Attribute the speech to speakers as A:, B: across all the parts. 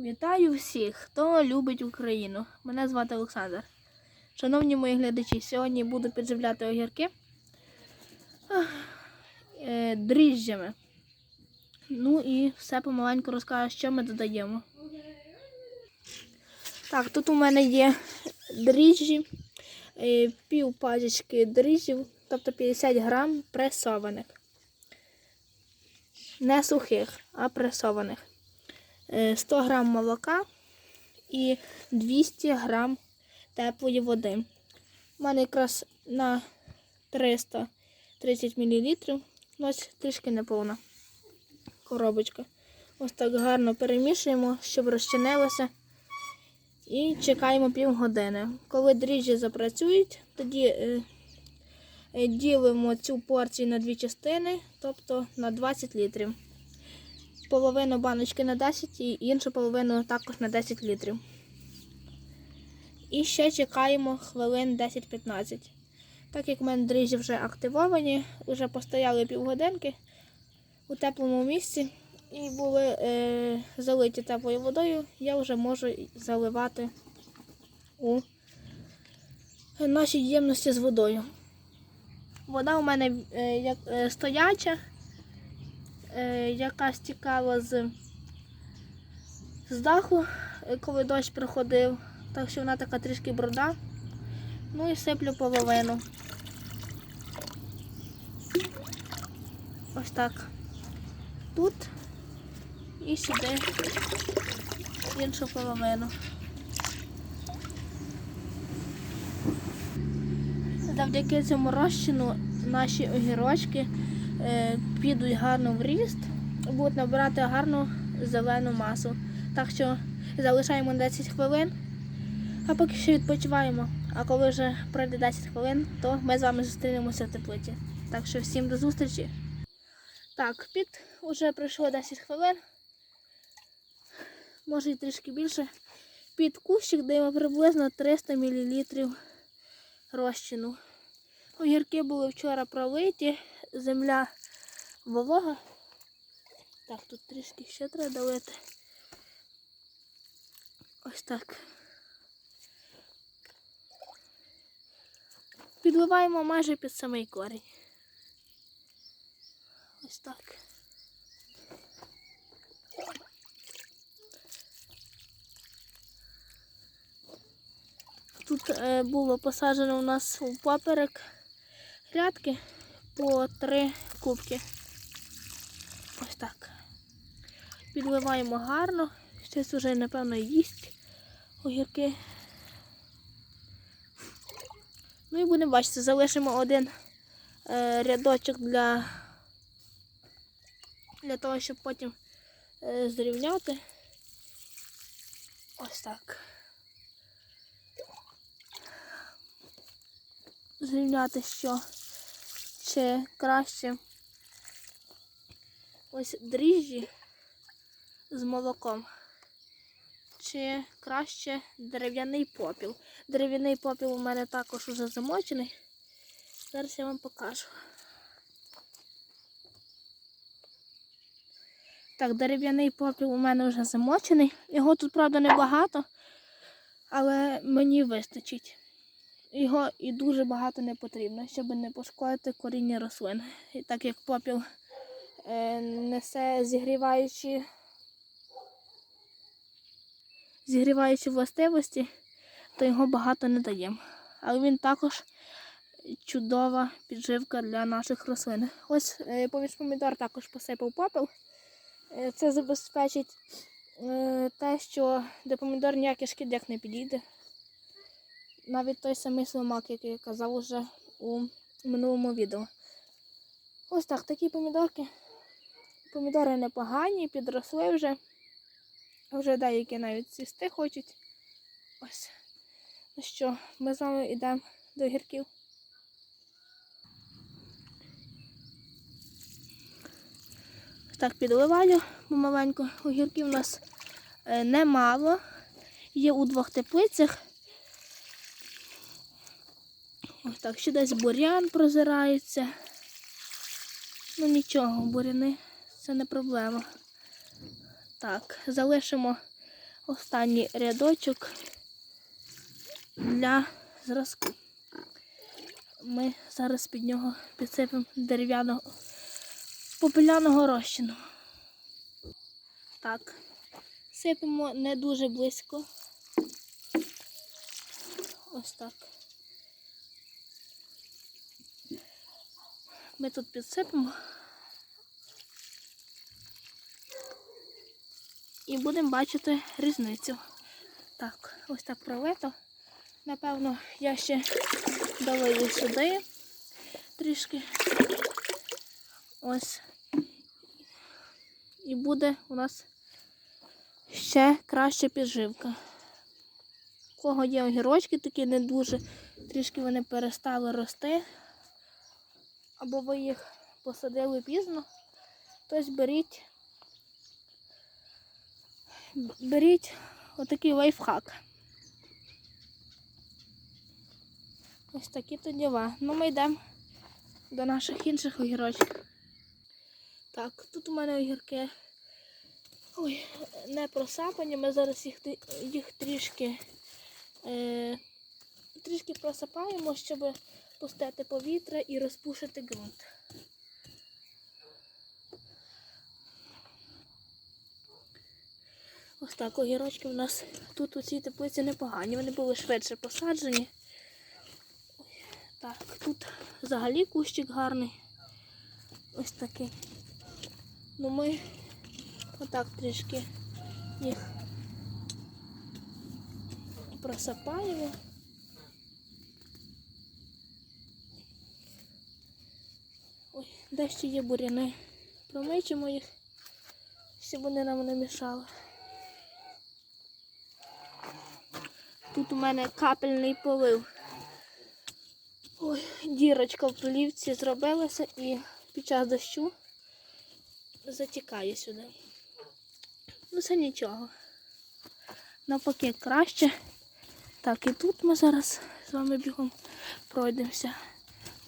A: Вітаю всіх, хто любить Україну. Мене звати Олександр. Шановні мої глядачі, сьогодні буду підживляти огірки е, дріжджами. Ну і все помаленьку розкажу, що ми додаємо. Так, тут у мене є дріжджі, е, пів пачечки дріжджів, тобто 50 грам пресованих. Не сухих, а пресованих. Е, 100 грам молока і 200 грам теплої води. У мене якраз на 330 мл. Ось трішки неповна коробочка. Ось так гарно перемішуємо, щоб розчинилося. І чекаємо півгодини. Коли дріжджі запрацюють, тоді е, е, ділимо цю порцію на дві частини, тобто на 20 літрів половину баночки на 10 і іншу половину також на 10 літрів. І ще чекаємо хвилин 10-15. Так як в мене дріжджі вже активовані, вже постояли півгодинки у теплому місці і були е, залиті теплою водою, я вже можу заливати у наші ємності з водою. Вода у мене е, як е, стояча е, яка стікала з, з даху, е, коли дощ приходив. Так що вона така трішки бруда. Ну і сиплю половину. Ось так. Тут і сюди іншу половину. Завдяки цьому розчину наші огірочки підуть гарно в ріст, будуть набирати гарну зелену масу. Так що залишаємо 10 хвилин, а поки що відпочиваємо. А коли вже пройде 10 хвилин, то ми з вами зустрінемося в теплиці. Так що всім до зустрічі. Так, під вже пройшло 10 хвилин, може і трішки більше. Під кущик даємо приблизно 300 мл розчину. Огірки були вчора пролиті, земля волога. Так, тут трішки ще треба долити. Ось так. Підливаємо майже під самий корінь. Ось так. Тут е, було посаджено у нас у поперек грядки по три кубки. Ось так. Підливаємо гарно. Щось вже, напевно, їсть огірки. Ну і будемо бачити, залишимо один е, рядочок для, для того, щоб потім е, зрівняти. Ось так. Зрівняти що чи краще ось дріжджі з молоком, чи краще дерев'яний попіл. Дерев'яний попіл у мене також уже замочений. Зараз я вам покажу. Так, дерев'яний попіл у мене вже замочений. Його тут, правда, небагато, але мені вистачить. Його і дуже багато не потрібно, щоб не пошкодити коріння рослин. І так як попіл е, несе зігріваючі, зігріваючі властивості, то його багато не даємо. Але він також чудова підживка для наших рослин. Ось е, поміж помідор також посипав попел. Е, Це забезпечить е, те, що до помідор ніякий шкідник не підійде навіть той самий слимак, який я казав уже у минулому відео. Ось так, такі помідорки. Помідори непогані, підросли вже. Вже деякі навіть сісти хочуть. Ось. Ну що, ми з вами йдемо до гірків. Так, підливаю помаленьку. Огірків у нас е, немало. Є у двох теплицях. Ось так, ще десь бурян прозирається. Ну нічого, буряни це не проблема. Так, залишимо останній рядочок для зразку. Ми зараз під нього підсипемо дерев'яного попеляного розчину. Так, сипемо не дуже близько. Ось так. Ми тут підсипемо. І будемо бачити різницю. Так, ось так пролито. Напевно, я ще долию сюди трішки. Ось. І буде у нас ще краща підживка. У кого є огірочки такі не дуже, трішки вони перестали рости, або ви їх посадили пізно, тось беріть, беріть отакий лайфхак. Ось такі то діла. Ну, ми йдемо до наших інших огірочків. Так, тут у мене огірки ой, не просапані. Ми зараз їх, їх трішки, е, трішки просапаємо, щоб пустити повітря і розпушити ґрунт. Ось так, огірочки у нас тут у цій теплиці непогані. Вони були швидше посаджені. Так, тут взагалі кущик гарний. Ось такий. Ну ми отак трішки їх просапаємо. Ой, де ще є буряни. Промичимо їх, щоб вони нам не мішали. Тут у мене капельний полив. Ой, дірочка в плівці зробилася і під час дощу затікає сюди. Ну це нічого. Навпаки краще. Так, і тут ми зараз з вами бігом пройдемося.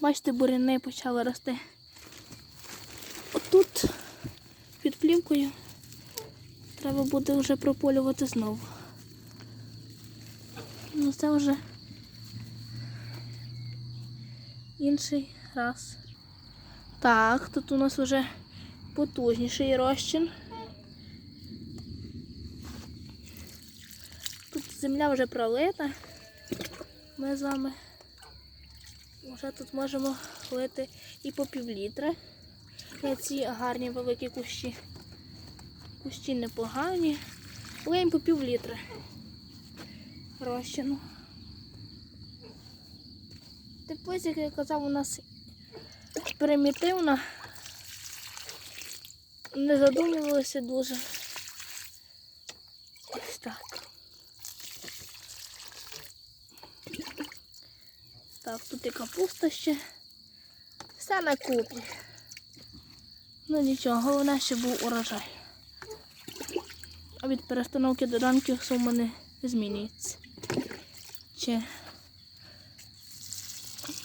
A: Бачите, буряни почали рости. Отут під плівкою треба буде вже прополювати знову. Ну це вже інший раз. Так, тут у нас вже потужніший розчин. Тут земля вже пролита. Ми з вами вже тут можемо лити і по півлітра. На ці гарні великі кущі. Кущі непогані. Лиємо по півлітра розчину. Теплиця, як я казав, у нас примітивна. Не задумувалися дуже. Ось так. Так, тут і капуста ще. Все на купі. Ну нічого, головне, щоб був урожай. А від перестановки до ранків сума не змінюється. Чи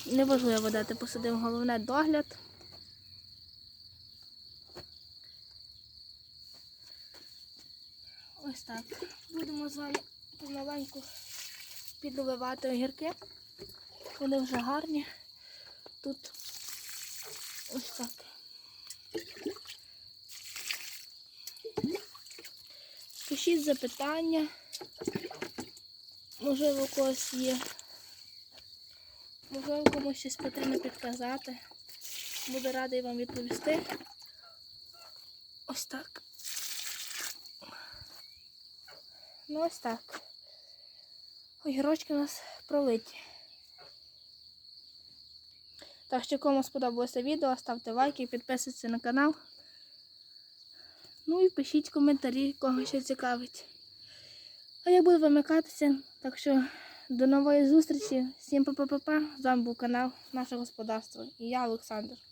A: Неважливо, де ти посадив, головне догляд. Ось так. Будемо з вами помаленьку підливати огірки. Вони вже гарні. Тут ось так. Пишіть запитання. Можливо, у когось є. Можливо, комусь щось потрібно підказати. Буду радий вам відповісти. Ось так. Ну ось так. Огірочки у нас пролиті. Так що кому сподобалося відео, ставте лайки, підписуйтесь на канал. Ну і пишіть коментарі, кого ще цікавить. А я буду вимикатися, так що до нової зустрічі. Всім па-па-па-па. З вами був канал Наше Господарство і я Олександр.